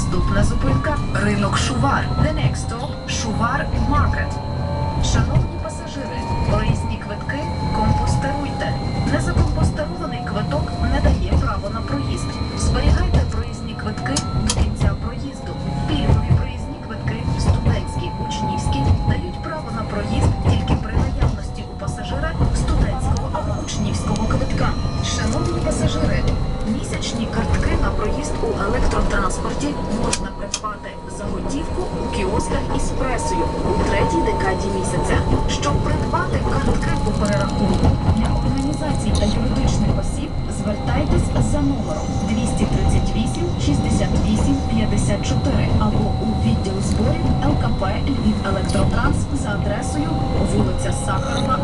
Наступна зупинка ринок Шувар. The next stop Шувар Market. Шановні пасажири, проїзні квитки компостеруйте. Незакомпостерований квиток не дає право на проїзд. Зберігайте проїзні квитки до кінця проїзду. Пільгові проїзні квитки, студентські, учнівські дають право на проїзд тільки при наявності у пасажира студентського або учнівського квитка. Шановні пасажири, місячні картки на проїзд у електротранспорті можна придбати за готівку у кіосках із пресою у третій декаді місяця. Щоб придбати картки по перерахунку для організацій та юридичних осіб, звертайтесь за номером 238 68 54 або у відділ зборів ЛКП Львів Електротранс за адресою вулиця Сахарова,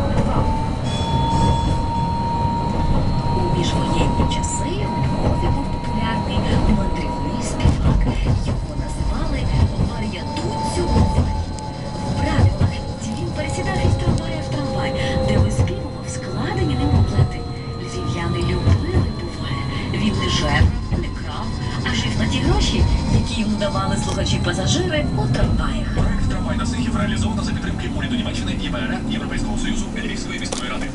йому давали слухачі-пасажири у трамваях. Проект «Трамвай на Сихів» реалізовано за підтримки уряду Німеччини, ЄБРР, Європейського Союзу, Львівської міської ради.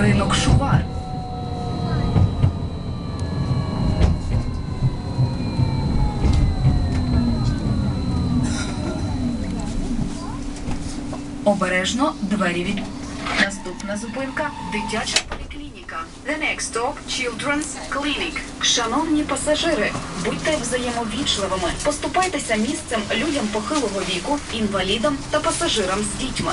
Ринок Шувар. Обережно двері від. Наступна зупинка дитяча поліклініка. The next stop Children's Clinic. Шановні пасажири, будьте взаємовічливими. Поступайтеся місцем людям похилого віку, інвалідам та пасажирам з дітьми.